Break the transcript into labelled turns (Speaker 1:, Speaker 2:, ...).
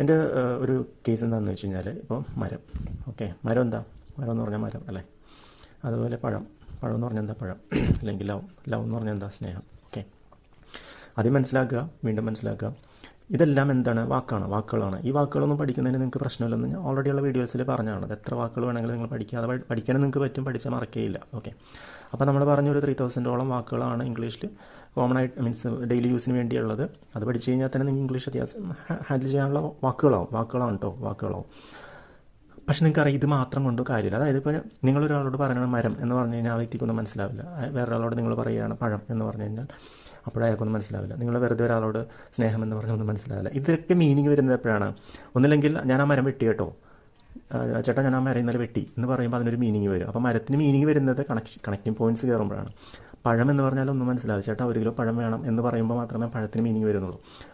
Speaker 1: എന്റെ ഒരു കേസ് എന്താണെന്ന് വെച്ച് കഴിഞ്ഞാൽ ഇപ്പോൾ മരം. ഓക്കെ മരം എന്താ? മരം എന്ന് പറഞ്ഞാൽ മരം അല്ലേ? അതുപോലെ പഴം. പഴം എന്ന് പറഞ്ഞാൽ എന്താ പഴം? അല്ലെങ്കിൽ ലവ് ലവ് എന്ന് പറഞ്ഞാൽ എന്താ സ്നേഹം? ഓക്കെ ആദ്യം മനസ്സിലാക്കുക വീണ്ടും മനസ്സിലാക്കുക. ഇതെല്ലാം എന്താണ്? വാക്കാണ്. വാക്കുകളാണ്. ഈ വാക്കുകളൊന്നും പഠിക്കുന്നതിന് നിങ്ങൾക്ക് പ്രശ്നമില്ലെന്ന് ഞാൻ ഓൾറെഡി ഉള്ള വീഡിയോസിൽ പറഞ്ഞതാണ് അത് എത്ര വാക്കുകൾ വേണമെങ്കിലും നിങ്ങൾ പഠിക്കുക അത് പഠിക്കാനും നിങ്ങൾക്ക് പറ്റും. പഠിച്ചാൽ മറക്കുകയില്ല ഓക്കെ അപ്പോൾ നമ്മൾ പറഞ്ഞൊരു ത്രീ തൗസൻഡോളം വാക്കുകളാണ് ഇംഗ്ലീഷിൽ കോമൺ ആയിട്ട് മീൻസ് ഡെയിലി യൂസിന് വേണ്ടിയുള്ളത്. അത് പഠിച്ചു കഴിഞ്ഞാൽ തന്നെ നിങ്ങൾക്ക് ഇംഗ്ലീഷ് അത്യാവശ്യം ഹാൻഡിൽ ചെയ്യാനുള്ള വാക്കുകളാവും. വാക്കുകളാണ് കേട്ടോ വാക്കുകളാവും. പക്ഷെ നിങ്ങൾക്ക് അറിയാം ഇത് മാത്രം കൊണ്ട് കാര്യമില്ല. അതായത് ഇപ്പോൾ നിങ്ങളൊരാളോട് പറയണ മരം എന്ന് പറഞ്ഞു കഴിഞ്ഞാൽ ആ വ്യക്തിക്കൊന്നും മനസ്സിലാവില്ല. വേറൊരാളോട് നിങ്ങൾ പറയുകയാണ് പഴം എന്ന് പറഞ്ഞു കഴിഞ്ഞാൽ. അപ്പോഴയാൾക്കൊന്നും മനസ്സിലാവില്ല. നിങ്ങൾ വെറുതെ ഒരാളോട് സ്നേഹം എന്ന് പറഞ്ഞാൽ ഒന്നും മനസ്സിലാവില്ല. ഇതൊക്കെ മീനിങ് വരുന്നത് എപ്പോഴാണ്? ഒന്നില്ലെങ്കിൽ ഞാൻ ആ മരം വെട്ടി കേട്ടോ. ചേട്ടാ ഞാൻ ആ മരം ഇന്നലെ വെട്ടി എന്ന് പറയുമ്പോൾ അതിനൊരു മീനിങ് വരും. അപ്പോൾ മരത്തിന് മീനിങ് വരുന്നത് കണക്ഷൻ കണക്റ്റിംഗ് പോയിന്റ്സ് കയറുമ്പോഴാണ്. പഴം എന്ന് പറഞ്ഞാൽ ഒന്നും മനസ്സിലാവില്ല. ചേട്ടാ ഒരു കിലോ പഴം വേണം എന്ന് പറയുമ്പോൾ മാത്രമേ പഴത്തിന് മീനിങ് വരുന്നുള്ളൂ.